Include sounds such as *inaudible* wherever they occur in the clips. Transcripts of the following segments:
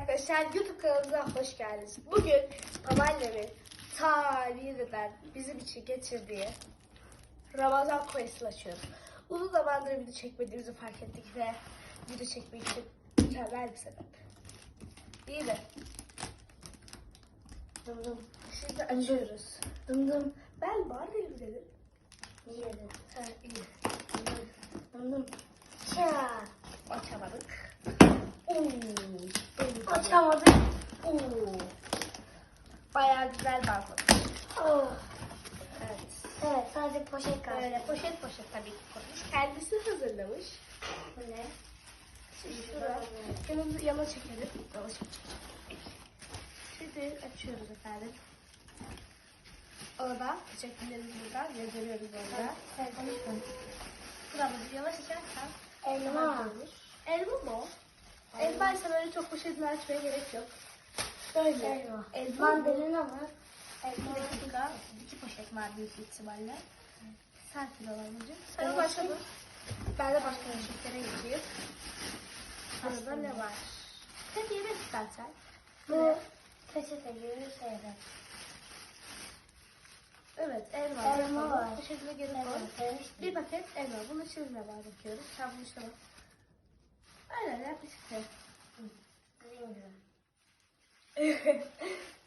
arkadaşlar YouTube kanalımıza hoş geldiniz. Bugün babaannemin tarihten bizim için getirdiği Ramazan koyasını açıyoruz. Uzun zamandır video çekmediğimizi fark ettik ve video çekmek için mükemmel bir sebep. İyi mi? Dım dım. Şimdi açıyoruz. Dım dım. Ben değilim dedim. İyi dedim. Ha iyi. Dım dım. Dım dım. Açamadık. Oo. Bayağı güzel bağlamış. Oh, Evet. evet sadece poşet kaldı. Böyle poşet poşet tabii ki koymuş. Kendisi hazırlamış. Bu ne? Şimdi şurada yanımızı yana çekelim. Yana çekelim. Şimdi açıyoruz efendim. Orada teşekkürlerimizi buradan yazıyoruz orada. Konuşma. Buramızı yana çekersen Elma. Elma mı o? Elma ise böyle çok poşetini açmaya gerek yok. Böyle. Elma. Elma Mandalina mı? Bir dakika. İki poşet var büyük ihtimalle. Sakin ol anneciğim. Sen başladın. Ben de başka poşetlere geçeyim. Sırada ne var? Hep yemek zaten. Bu peçete gibi şeyler. Evet elma. Elma var. Geri koy. Evet. Bir paket elma. Bunun içinde ne var bakıyoruz. Sen bunu işte bak. Aynen ya peçete. Bilmiyorum. *laughs*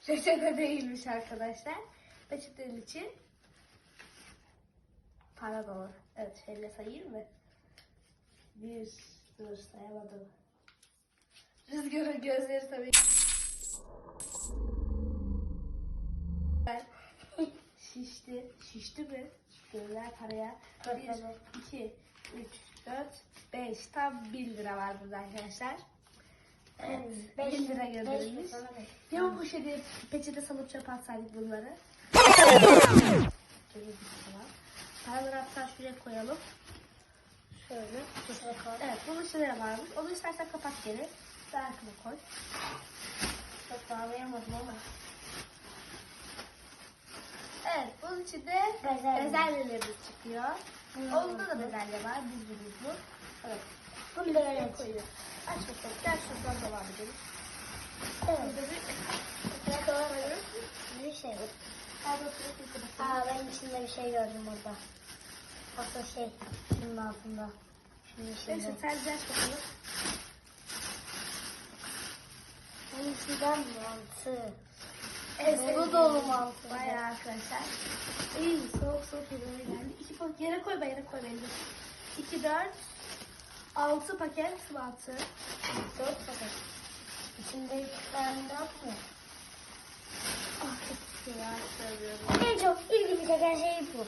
Reçete değilmiş arkadaşlar. Peçetenin için para dolu. Evet şöyle sayayım mı? Bir, dur sayamadım. Rüzgarın gözleri tabii. *laughs* Şişti. Şişti mi? Gözler paraya. Bir, iki, üç, dört, beş. Tam bin lira var burada arkadaşlar. Evet. Beş- bin lira beş? Ya bu poşeti peçete salıp çöpe atsaydık bunları. Paraları hatta şuraya koyalım. Şöyle. Şuraya. Evet bunun ne varmış? Onu istersen kapat geri. Daha arkana koy. Çok bağlayamadım ama. Evet bunun içinde Bezelye. bezelyelerimiz çıkıyor. Hmm. Onda da bezelye var. Biz biz bu. Evet. Bunu da öyle Şuraya koyuyoruz. Aç bakalım. Gel şuradan devam edelim. Evet. Burada bir devam edelim. Bir şey. Bakalım. Aa ben içinde bir şey gördüm burada. Aslında şey. Şunun altında. Şunun içinde. Neyse sen aç bakalım. Bunun içinden mantı. En Dolu dolu mantı. Bayağı arkadaşlar. İyi soğuk soğuk yemeğe geldi. İki yere koy yere koy beni. İki dört altı paket mantı. Dört paket. İçinde iki tane daha mı? Çok ya söylüyorum. En çok ilgimi çeken şey bu.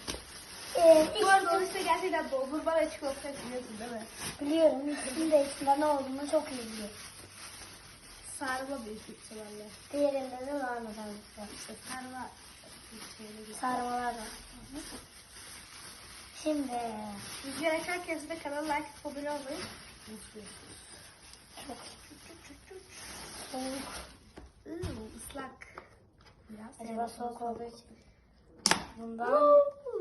Ee, Bu arada o işte gerçekten dondurma ve çikolata biliyorsun değil mi? biliyorum. İkisinin de içinde ne olduğunu çok iyi biliyorum. Sarma büyük ihtimalle. Diğerinde de var mı? İşte sarma. Bir- Sarmalar var. Şimdi Rüzgar açarken de kanala like atıp abone olmayı unutmayın. çok soğuk. Iıı ıslak. Biraz. Acaba soğuk olduğu için. Bundan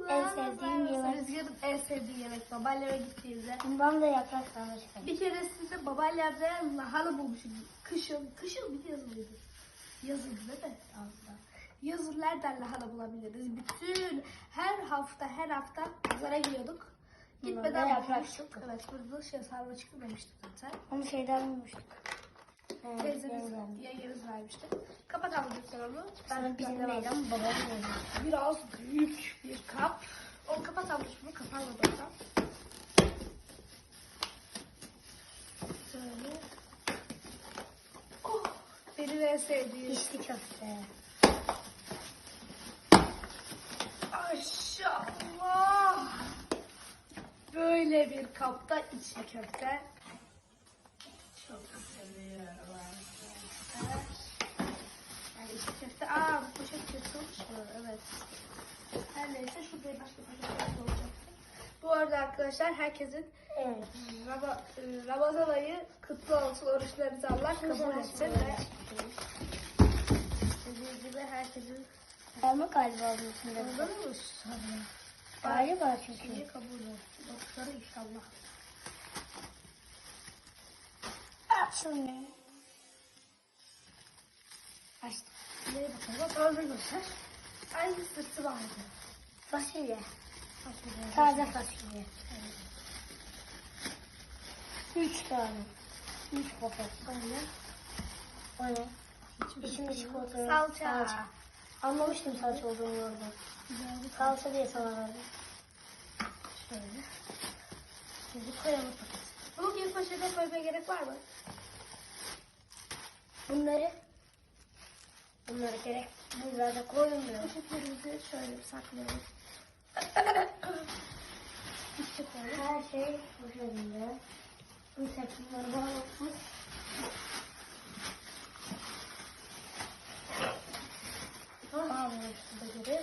en sevdiğim yemek. Rüzgar'ın en sevdiği yemek. Babaanneme gittiğimizde. bundan da yaprak çıkar. Bir keresinde babaannemde lahana bulmuşum. Kışın, kışın bir yazın mıydı? Yazın değil mi? Aslında. Yazın nereden lahana bulabiliriz? Bütün her hafta her hafta pazara gidiyorduk. Gitmeden çıktı. Evet burada şey sarma çıktı demiştik zaten. Onu şeyden bulmuştuk. Evet, Teyzemiz, yengemiz vermişti. Kapat abicim sen onu. Sana bizim babam değil. Biraz büyük bir kap. Onu kapat ablacığım. Bunu kapanmadan. Şöyle. Oh, benim en sevdiğim. İçli köfte. Böyle bir kapta içli köfte. Çok seviyorum. Yani içli köfte. Aa bu poşet kötüymüş mü? Evet. Her neyse şurada başka poşetler olacak. Bu arada arkadaşlar herkesin Evet. Rama- e, Ramazan ayı kutlu olsun. Oruçlarınızı Allah kabul etsin. Ve dediğim gibi herkesin Sarma galiba bunun içinde. Anladın mı? Sana. Galiba çünkü. Kabul et. Doktora inşallah. Şimdi. Açtım. Neye bakalım? Taze göster. Aynı sırtı vardı. Fasulye. Fasulye. Taze fasulye. Üç tane. Üç paket. Ne? O ne? İçinde çikolata yok. Salça. Anlamıştım salça olduğunu orada. Salça diye sana verdim. Şöyle. Şimdi koyalım. Bunu bir poşete koymaya gerek var mı? Bunları bunları gerek buralarda koyulmuyor. Poşetlerimizi şöyle bir saklayalım. Her şey bu şekilde. Bu tepkileri bağlamışız. Tamam. Şurada gibi.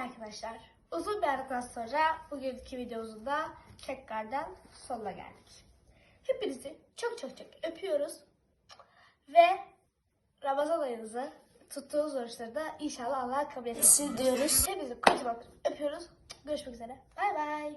Evet arkadaşlar. Uzun bir aradan sonra bugünkü videomuzun da tekrardan sonuna geldik. Hepinizi çok çok çok öpüyoruz. Ve Ramazan ayınızı tuttuğunuz oruçları da inşallah Allah kabul etsin diyoruz. Hepinizi kocaman öpüyoruz. Görüşmek üzere. Bay bay.